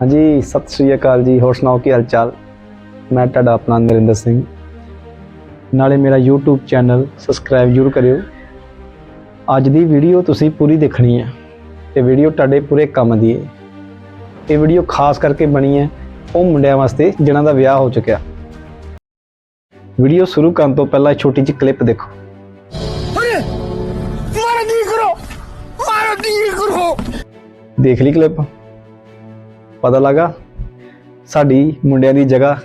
ਹਾਂਜੀ ਸਤਿ ਸ੍ਰੀ ਅਕਾਲ ਜੀ। ਹੋਰ ਸੁਣਾਓ ਕੀ ਹਾਲ ਚਾਲ ਮੈਂ ਤੁਹਾਡਾ ਆਪਣਾ ਨਰਿੰਦਰ ਸਿੰਘ। ਨਾਲੇ ਮੇਰਾ YouTube ਚੈਨਲ ਸਬਸਕ੍ਰਾਈਬ ਜ਼ਰੂਰ ਕਰਿਓ। ਅੱਜ ਦੀ ਵੀਡੀਓ ਤੁਸੀਂ ਪੂਰੀ ਦੇਖਣੀ ਹੈ ਇਹ ਵੀਡੀਓ ਤੁਹਾਡੇ ਪੂਰੇ ਕੰਮ ਦੀ ਹੈ। ਇਹ ਵੀਡੀਓ ਖਾਸ ਕਰਕੇ ਬਣੀ ਹੈ ਉਹ ਮੁੰਡਿਆਂ ਵਾਸਤੇ ਜਿਨ੍ਹਾਂ ਦਾ ਵਿਆਹ ਹੋ ਚੁੱਕਿਆ। ਵੀਡੀਓ ਸ਼ੁਰੂ ਕਰਨ ਤੋਂ ਪਹਿਲਾਂ ਛੋਟੀ ਜਿਹੀ ਕਲਿੱਪ ਦੇਖੋ। ਅਰੇ ਦੀ ਕਰੋ। ਮਾਰਾ ਦੀ ਕਰੋ। ਦੇਖ ਲਈ ਕਲਿੱਪ ਪਤਾ ਲੱਗਾ ਸਾਡੀ ਮੁੰਡਿਆਂ ਦੀ ਜਗ੍ਹਾ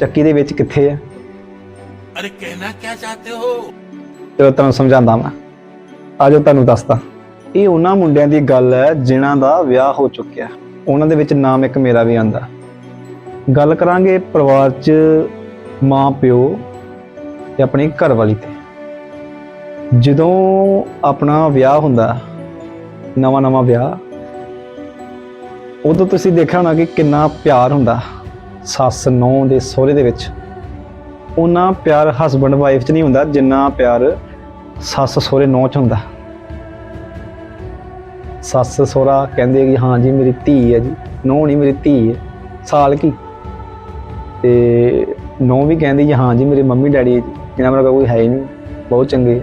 ਚੱਕੀ ਦੇ ਵਿੱਚ ਕਿੱਥੇ ਹੈ ਅਰੇ ਕਹਿਣਾ ਕੀ ਚਾਹਤੇ ਹੋ? ਚਲੋ ਤੁਹਾਨੂੰ ਸਮਝਾਉਂਦਾ ਮੈਂ ਆਜੋ ਤੁਹਾਨੂੰ ਦੱਸਦਾ। ਇਹ ਉਹਨਾਂ ਮੁੰਡਿਆਂ ਦੀ ਗੱਲ ਹੈ ਜਿਨ੍ਹਾਂ ਦਾ ਵਿਆਹ ਹੋ ਚੁੱਕਿਆ। ਉਹਨਾਂ ਦੇ ਵਿੱਚ ਨਾਮ ਇੱਕ ਮੇਰਾ ਵੀ ਆਂਦਾ। ਗੱਲ ਕਰਾਂਗੇ ਪਰਿਵਾਰ 'ਚ ਮਾਂ ਪਿਓ ਤੇ ਆਪਣੀ ਘਰ ਵਾਲੀ ਤੇ। ਜਦੋਂ ਆਪਣਾ ਵਿਆਹ ਹੁੰਦਾ ਨਵਾਂ ਨਵਾਂ ਵਿਆਹ ਉਦੋਂ ਤੁਸੀਂ ਦੇਖਿਆ ਹੋਣਾ ਕਿ ਕਿੰਨਾ ਪਿਆਰ ਹੁੰਦਾ ਸੱਸ ਨੌਂ ਦੇ ਸਹੁਰੇ ਦੇ ਵਿੱਚ। ਉਹਨਾਂ ਪਿਆਰ ਹਸਬੰਡ ਵਾਈਫ 'ਚ ਨਹੀਂ ਹੁੰਦਾ, ਜਿੰਨਾ ਪਿਆਰ ਸੱਸ ਸਹੁਰੇ ਨੌਂ 'ਚ ਹੁੰਦਾ। ਸੱਸ ਸਹੁਰਾ ਕਹਿੰਦੇ ਕਿ ਹਾਂ ਜੀ, ਮੇਰੀ ਧੀ ਹੈ ਜੀ, ਨੌਂ ਨਹੀਂ, ਮੇਰੀ ਧੀ ਹੈ, ਸਾਲ ਕੀ? ਤੇ ਨੌਂ ਵੀ ਕਹਿੰਦੀ ਜੀ ਹਾਂ ਜੀ, ਮੇਰੇ ਮੰਮੀ ਡੈਡੀ ਹੈ ਜੀ ਇਹਨਾਂ ਮੇਰਾ ਕੋਈ ਹੈ ਹੀ ਨਹੀਂ, ਬਹੁਤ ਚੰਗੇ।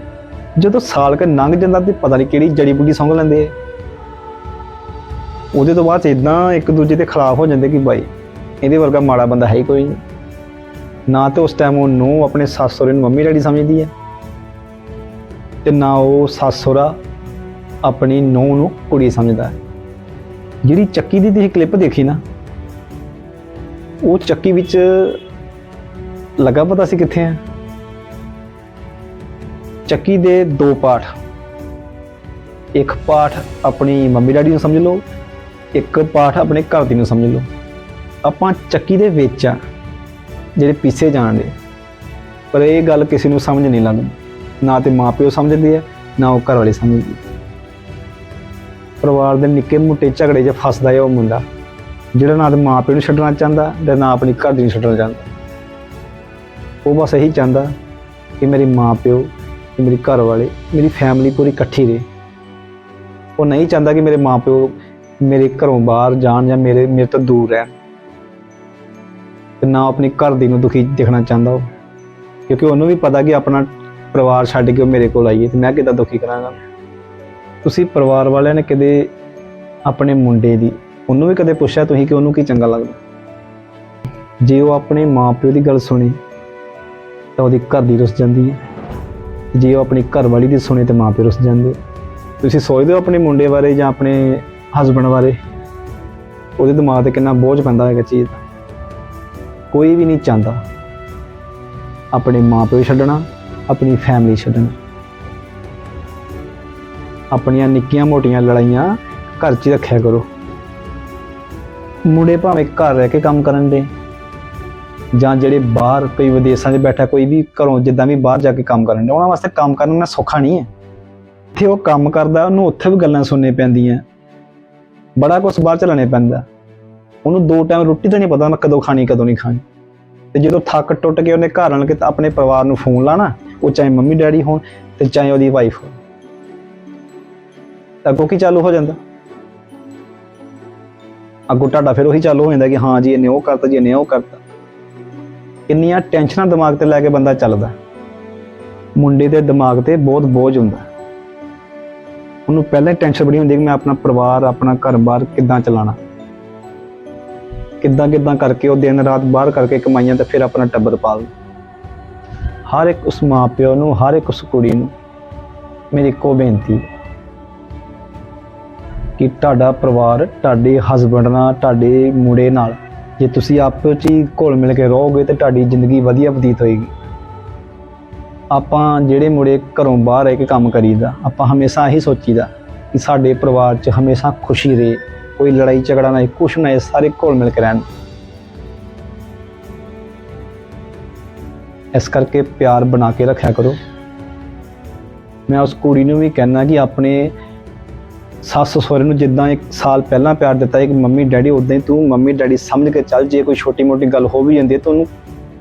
ਜਦੋਂ ਸਾਲ ਕ ਲੰਘ ਜਾਂਦਾ ਤੇ ਪਤਾ ਨਹੀਂ ਕਿਹੜੀ ਜੜੀ ਬੂਟੀ ਸੰਗ ਲੈਂਦੇ ਆ। ਉਹਦੇ ਤੋਂ ਬਾਅਦ ਇਦਾਂ ਇੱਕ ਦੂਜੇ ਦੇ ਖਿਲਾਫ ਹੋ ਜਾਂਦੇ ਕਿ ਬਾਈ, ਇਹਦੇ ਵਰਗਾ ਮਾੜਾ ਬੰਦਾ ਹੈ ਹੀ ਕੋਈ ਨਹੀਂ। ਨਾ ਤੇ ਉਸ ਟਾਈਮ ਉਹ ਨੂੰ ਆਪਣੇ ਸੱਸ ਸਹੁਰੇ ਨੂੰ ਮੰਮੀ ਡੈਡੀ ਸਮਝਦੀ ਹੈ ਤੇ ਨਾ ਉਹ ਸੱਸ ਸਹੁਰਾ ਆਪਣੀ ਨੂੰਹ ਨੂੰ ਕੁੜੀ ਸਮਝਦਾ ਹੈ। ਜਿਹੜੀ ਚੱਕੀ ਦੀ ਤੁਸੀਂ ਕਲਿੱਪ ਦੇਖੀ ਨਾ, ਉਹ ਚੱਕੀ ਵਿੱਚ ਲੱਗਾ ਪਤਾ ਸੀ ਕਿੱਥੇ ਆ ਚੱਕੀ ਦੇ ਦੋ ਪਾਠ। ਇੱਕ ਪਾਠ ਆਪਣੀ ਮੰਮੀ ਡੈਡੀ ਨੂੰ ਸਮਝ ਲਓ ਇੱਕ ਪਾਠ ਆਪਣੇ ਘਰ ਦੀ ਨੂੰ ਸਮਝ ਲਓ। ਆਪਾਂ ਚੱਕੀ ਦੇ ਵਿੱਚ ਆ, ਜਿਹੜੇ ਪਿੱਛੇ ਜਾਣਦੇ ਪਰ ਇਹ ਗੱਲ ਕਿਸੇ ਨੂੰ ਸਮਝ ਨਹੀਂ ਲੱਗਦੀ। ਨਾ ਤੇ ਮਾਪਿਓ ਸਮਝਦੇ ਆ, ਨਾ ਉਹ ਘਰ ਵਾਲੇ ਸਮਝਦੇ। ਪਰਿਵਾਰ ਦੇ ਨਿੱਕੇ ਮੋਟੇ ਝਗੜੇ 'ਚ ਫਸਦਾ ਹੈ ਉਹ ਮੁੰਡਾ, ਜਿਹੜਾ ਨਾ ਤੇ ਮਾਪਿਓ ਨੂੰ ਛੱਡਣਾ ਚਾਹੁੰਦਾ ਤੇ ਨਾ ਆਪਣੀ ਘਰ ਦੀ ਨੂੰ ਛੱਡਣਾ ਚਾਹੁੰਦਾ। ਉਹ ਬਸ ਇਹੀ ਚਾਹੁੰਦਾ ਕਿ ਮੇਰੀ ਮਾਪਿਓ ਕਿ ਮੇਰੀ ਘਰ ਵਾਲੇ ਮੇਰੀ ਫੈਮਿਲੀ ਪੂਰੀ ਇਕੱਠੀ ਰਹੇ। ਉਹ ਨਹੀਂ ਚਾਹੁੰਦਾ ਕਿ ਮੇਰੇ ਮਾਪਿਓ ਮੇਰੇ ਘਰੋਂ ਬਾਹਰ ਜਾਣ ਜਾਂ ਮੇਰੇ ਮੇਰੇ ਤੋਂ ਦੂਰ ਰਹਿਣ। ਤੇ ਨਾ ਆਪਣੀ ਘਰ ਦੀ ਨੂੰ ਦੁਖੀ ਦੇਖਣਾ ਚਾਹੁੰਦਾ ਉਹ। ਕਿਉਂਕਿ ਉਹਨੂੰ ਵੀ ਪਤਾ ਕਿ ਆਪਣਾ ਪਰਿਵਾਰ ਛੱਡ ਕੇ ਉਹ ਮੇਰੇ ਕੋਲ ਆਈ ਹੈ ਤੇ ਮੈਂ ਕਿੱਦਾਂ ਦੁਖੀ ਕਰਾਂਗਾ। ਤੁਸੀਂ ਪਰਿਵਾਰ ਵਾਲਿਆਂ ਨੇ ਕਦੇ ਆਪਣੇ ਮੁੰਡੇ ਦੀ, ਉਹਨੂੰ ਵੀ ਕਦੇ ਪੁੱਛਿਆ ਤੁਸੀਂ ਕਿ ਉਹਨੂੰ ਕੀ ਚੰਗਾ ਲੱਗਦਾ? ਜੇ ਉਹ ਆਪਣੇ ਮਾਪਿਓ ਦੀ ਗੱਲ ਸੁਣੇ, ਤਾਂ ਉਹਦੀ ਘਰ ਦੀ ਰੁੱਸ ਜਾਂਦੀ ਹੈ। ਜੇ ਉਹ ਆਪਣੀ ਘਰ ਵਾਲੀ ਦੀ ਸੁਣੇ, ਤੇ ਮਾਪਿਓ ਰੁੱਸ ਜਾਂਦੇ। ਤੁਸੀਂ ਸੋਚਦੇ ਹੋ ਆਪਣੇ ਮੁੰਡੇ ਬਾਰੇ ਜਾਂ ਆਪਣੇ ਹਸਬੰਡ ਬਾਰੇ, ਉਹਦੇ ਦਿਮਾਗ ਤੇ ਕਿੰਨਾ ਬੋਝ ਪੈਂਦਾ ਹੈਗਾ ਚੀਜ਼ ਦਾ। ਕੋਈ ਵੀ ਨਹੀਂ ਚਾਹੁੰਦਾ ਆਪਣੇ ਮਾਪਿਓ ਛੱਡਣਾ, ਆਪਣੀ ਫੈਮਿਲੀ ਛੱਡਣਾ। ਆਪਣੀਆਂ ਨਿੱਕੀਆਂ ਮੋਟੀਆਂ ਲੜਾਈਆਂ ਘਰ 'ਚ ਹੀ ਰੱਖਿਆ ਕਰੋ। ਮੁੰਡੇ ਭਾਵੇਂ ਘਰ ਰਹਿ ਕੇ ਕੰਮ ਕਰਨ ਦੇ, ਜਾਂ ਜਿਹੜੇ ਬਾਹਰ ਕੋਈ ਵਿਦੇਸ਼ਾਂ 'ਚ ਬੈਠਾ ਕੋਈ ਵੀ ਘਰੋਂ ਜਿੱਦਾਂ ਵੀ ਬਾਹਰ ਜਾ ਕੇ ਕੰਮ ਕਰਨ ਦੇ, ਉਹਨਾਂ ਵਾਸਤੇ ਕੰਮ ਕਰਨਾ ਸੌਖਾ ਨਹੀਂ ਹੈ। ਇੱਥੇ ਉਹ ਕੰਮ ਕਰਦਾ, ਉਹਨੂੰ ਉੱਥੇ ਵੀ ਗੱਲਾਂ ਸੁਣਨੇ ਪੈਂਦੀਆਂ। ਬੜਾ ਕੁਝ ਬਾਹਰ ਚਲਾਣੇ ਪੈਂਦਾ। ਉਹਨੂੰ ਦੋ ਟਾਈਮ ਰੋਟੀ ਤਾਂ ਨਹੀਂ ਪਤਾ ਮੈਂ ਕਦੋਂ ਖਾਣੀ, ਕਦੋਂ ਨਹੀਂ ਖਾਣੀ। ਤੇ ਜਦੋਂ ਥੱਕ ਟੁੱਟ ਕੇ ਉਹਨੇ ਘਰ ਆਣ ਕੇ ਤਾਂ ਆਪਣੇ ਪਰਿਵਾਰ ਨੂੰ ਫੋਨ ਲਾਣਾ, ਉਹ ਚਾਹੇ ਮੰਮੀ, ਡੈਡੀ ਹੋਣ ਤੇ ਚਾਹੇ ਉਹਦੀ ਵਾਈਫ ਹੋਣ। ਤਾਂ ਅੱਗੋਂ ਕੀ ਚਾਲੂ ਹੋ ਜਾਂਦਾ? ਅੱਗੋਂ ਤੁਹਾਡਾ ਫਿਰ ਉਹੀ ਚਾਲੂ ਹੋ ਜਾਂਦਾ ਕਿ ਹਾਂ ਜੀ, ਇਹਨੇ ਉਹ ਕਰਤਾ ਜੀ, ਇਹਨੇ ਉਹ ਕਰਤਾ। ਕਿੰਨੀਆਂ ਟੈਨਸ਼ਨਾਂ ਦਿਮਾਗ ਤੇ ਲੈ ਕੇ ਬੰਦਾ ਚੱਲਦਾ। ਮੁੰਡੇ ਦੇ ਦਿਮਾਗ ਤੇ ਬਹੁਤ ਬੋਝ ਹੁੰਦਾ। ਉਹਨੂੰ ਪਹਿਲਾਂ ਹੀ ਟੈਨਸ਼ਨ ਬੜੀ ਹੁੰਦੀ ਕਿ ਮੈਂ ਆਪਣਾ ਪਰਿਵਾਰ, ਆਪਣਾ ਘਰ-ਬਾਰ ਕਿੱਦਾਂ ਚਲਾਣਾ ਕਿੱਦਾਂ ਕਿੱਦਾਂ ਕਰਕੇ ਉਹ ਦਿਨ ਰਾਤ ਬਾਹਰ ਕਰਕੇ ਕਮਾਈਆਂ ਤੇ ਫਿਰ ਆਪਣਾ ਟੱਬਰ ਪਾਲ ਹਰ ਇੱਕ ਉਸ ਮਾਪਿਓ ਨੂੰ, ਹਰ ਇੱਕ ਉਸ ਕੁੜੀ ਨੂੰ ਮੇਰੀ ਇੱਕੋ ਬੇਨਤੀ ਕਿ ਤੁਹਾਡਾ ਪਰਿਵਾਰ, ਤੁਹਾਡੇ ਹਸਬੰਡ ਨਾਲ, ਤੁਹਾਡੇ ਮੁੰਡੇ ਨਾਲ, ਜੇ ਤੁਸੀਂ ਆਪਸ ਵਿੱਚ ਹੀ ਘੁਲ ਮਿਲ ਕੇ ਰਹੋਗੇ ਤੇ ਤੁਹਾਡੀ ਜ਼ਿੰਦਗੀ ਵਧੀਆ ਬਤੀਤ ਹੋਏਗੀ। ਆਪਾਂ ਜਿਹੜੇ ਮੁੰਡੇ ਘਰੋਂ ਬਾਹਰ ਰਹਿ ਕੇ ਕੰਮ ਕਰੀਦਾ, ਆਪਾਂ ਹਮੇਸ਼ਾ ਇਹੀ ਸੋਚੀਦਾ ਕਿ ਸਾਡੇ ਪਰਿਵਾਰ 'ਚ ਹਮੇਸ਼ਾ ਖੁਸ਼ੀ ਰਹੇ, ਕੋਈ ਲੜਾਈ ਝਗੜਾ ਨਾ ਕੁਛ ਨਾ ਇਹ ਸਾਰੇ ਘੁਲ ਮਿਲ ਕੇ ਰਹਿਣ। ਇਸ ਕਰਕੇ ਪਿਆਰ ਬਣਾ ਕੇ ਰੱਖਿਆ ਕਰੋ। ਮੈਂ ਉਸ ਕੁੜੀ ਨੂੰ ਵੀ ਕਹਿਣਾ ਕਿ ਆਪਣੇ ਸੱਸ ਸਹੁਰੇ ਨੂੰ ਜਿੱਦਾਂ ਇੱਕ ਸਾਲ ਪਹਿਲਾਂ ਪਿਆਰ ਦਿੱਤਾ, ਇੱਕ ਮੰਮੀ ਡੈਡੀ ਉਦਾਂ ਹੀ ਤੂੰ ਮੰਮੀ ਡੈਡੀ ਸਮਝ ਕੇ ਚੱਲ, ਜੇ ਕੋਈ ਛੋਟੀ ਮੋਟੀ ਗੱਲ ਹੋ ਵੀ ਜਾਂਦੀ ਹੈ ਤਾਂ ਉਹਨੂੰ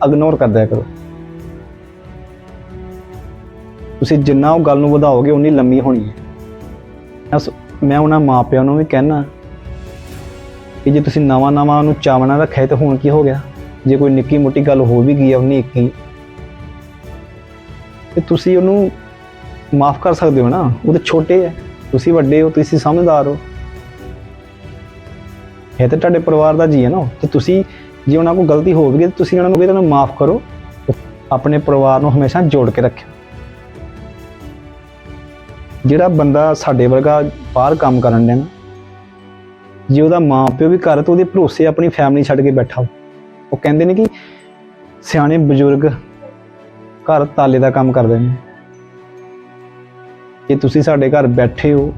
ਇਗਨੋਰ ਕਰ ਦਿਆ ਕਰੋ। ਤੁਸੀਂ ਜਿੰਨਾ ਉਹ ਗੱਲ ਨੂੰ ਵਧਾਓਗੇ, ਉਨੀ ਲੰਮੀ ਹੋਣੀ ਹੈ। ਮੈਂ ਮੈਂ ਉਹਨਾਂ ਮਾਪਿਆਂ ਨੂੰ ਵੀ ਕਹਿਣਾ ਕਿ ਜੇ ਤੁਸੀਂ ਨਵਾਂ ਨਵਾਂ ਉਹਨੂੰ ਚਾਵਣਾ ਰੱਖਿਆ ਤੇ ਹੁਣ ਕੀ ਹੋ ਗਿਆ? ਜੇ ਕੋਈ ਨਿੱਕੀ ਮੋਟੀ ਗੱਲ ਹੋ ਵੀ ਗਈ ਆ ਉਹਨੇ ਇੱਕੀ ਤੇ ਤੁਸੀਂ ਉਹਨੂੰ ਮਾਫ ਕਰ ਸਕਦੇ ਹੋ ਨਾ। ਉਹ ਤਾਂ ਛੋਟੇ ਆ ਤੁਸੀਂ ਵੱਡੇ ਹੋ, ਤੁਸੀਂ ਸਮਝਦਾਰ ਹੋ। ਇਹ ਤਾਂ ਤੁਹਾਡੇ ਪਰਿਵਾਰ ਦਾ ਜੀ ਹੈ ਨਾ। ਤੇ ਤੁਸੀਂ ਜੇ ਉਹਨਾਂ ਕੋਲ ਗਲਤੀ ਹੋ ਵੀ ਗਈ ਤੁਸੀਂ ਉਹਨਾਂ ਨੂੰ ਵੀ ਤੁਹਾਨੂੰ ਮਾਫ ਕਰੋ। ਆਪਣੇ ਪਰਿਵਾਰ ਨੂੰ ਹਮੇਸ਼ਾ ਜੋੜ ਕੇ ਰੱਖਿਓ। ਜਿਹੜਾ ਬੰਦਾ ਸਾਡੇ ਵਰਗਾ ਬਾਹਰ ਕੰਮ ਕਰਨ ਡਿਆ ਨਾ, ਜੇ ਉਹਦਾ ਮਾਂ ਪਿਓ ਵੀ ਘਰ ਤੇ ਉਹਦੇ ਭਰੋਸੇ ਆਪਣੀ ਫੈਮਿਲੀ ਛੱਡ ਕੇ ਬੈਠਾ ਉਹ ਕਹਿੰਦੇ ਨੇ ਕਿ ਸਿਆਣੇ ਬਜ਼ੁਰਗ ਘਰ ਤਾਲੇ ਦਾ ਕੰਮ ਕਰਦੇ ਨੇ। ਜੇ ਤੁਸੀਂ ਸਾਡੇ ਘਰ ਬੈਠੇ ਹੋ,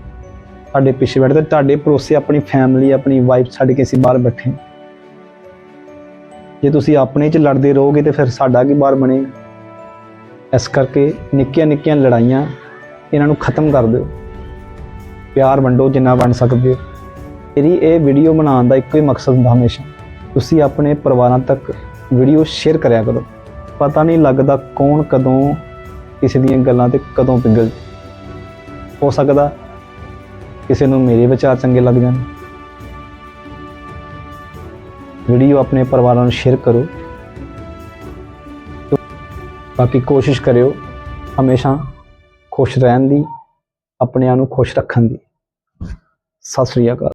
ਸਾਡੇ ਪਿੱਛੇ ਬੈਠੇ ਤੇ ਤੁਹਾਡੇ ਭਰੋਸੇ ਆਪਣੀ ਫੈਮਿਲੀ ਆਪਣੀ ਵਾਈਫ ਛੱਡ ਕੇ ਅਸੀਂ ਬਾਹਰ ਬੈਠੇ ਜੇ ਤੁਸੀਂ ਆਪਣੇ 'ਚ ਲੜਦੇ ਰਹੋਗੇ, ਤੇ ਫਿਰ ਸਾਡਾ ਕੀ ਬਾਹਰ ਬਣੇਗਾ? ਇਸ ਕਰਕੇ ਨਿੱਕੀਆਂ ਨਿੱਕੀਆਂ ਲੜਾਈਆਂ ਇਹਨਾਂ ਨੂੰ ਖਤਮ ਕਰ ਦਿਓ। ਪਿਆਰ ਵੰਡੋ ਜਿੰਨਾ ਵੰਡ ਸਕਦੇ ਹੋ। ਮੇਰੀ ਇਹ ਵੀਡੀਓ ਬਣਾਉਣ ਦਾ ਇੱਕੋ ਹੀ ਮਕਸਦ ਹੁੰਦਾ ਹਮੇਸ਼ਾ। ਤੁਸੀਂ ਆਪਣੇ ਪਰਿਵਾਰਾਂ ਤੱਕ ਵੀਡੀਓ ਸ਼ੇਅਰ ਕਰਿਆ ਕਰੋ। ਪਤਾ ਨਹੀਂ ਲੱਗਦਾ ਕੌਣ ਕਦੋਂ ਕਿਸੇ ਦੀਆਂ ਗੱਲਾਂ ਤੇ ਕਦੋਂ ਪਿਘਲ ਹੋ ਸਕਦਾ ਕਿਸੇ ਨੂੰ ਮੇਰੇ ਵਿਚਾਰ ਚੰਗੇ ਲੱਗ ਜਾਣ। ਵੀਡੀਓ ਆਪਣੇ ਪਰਿਵਾਰਾਂ ਨੂੰ ਸ਼ੇਅਰ ਕਰੋ। ਬਾਕੀ ਕੋਸ਼ਿਸ਼ ਕਰਿਓ। ਹਮੇਸ਼ਾ ਖੁਸ਼ ਰਹਿਣ ਦੀ ਆਪਣੇ ਆਪ ਨੂੰ ਖੁਸ਼ ਰੱਖਣ ਦੀ। ਸਤਿ ਸ੍ਰੀ ਅਕਾਲ।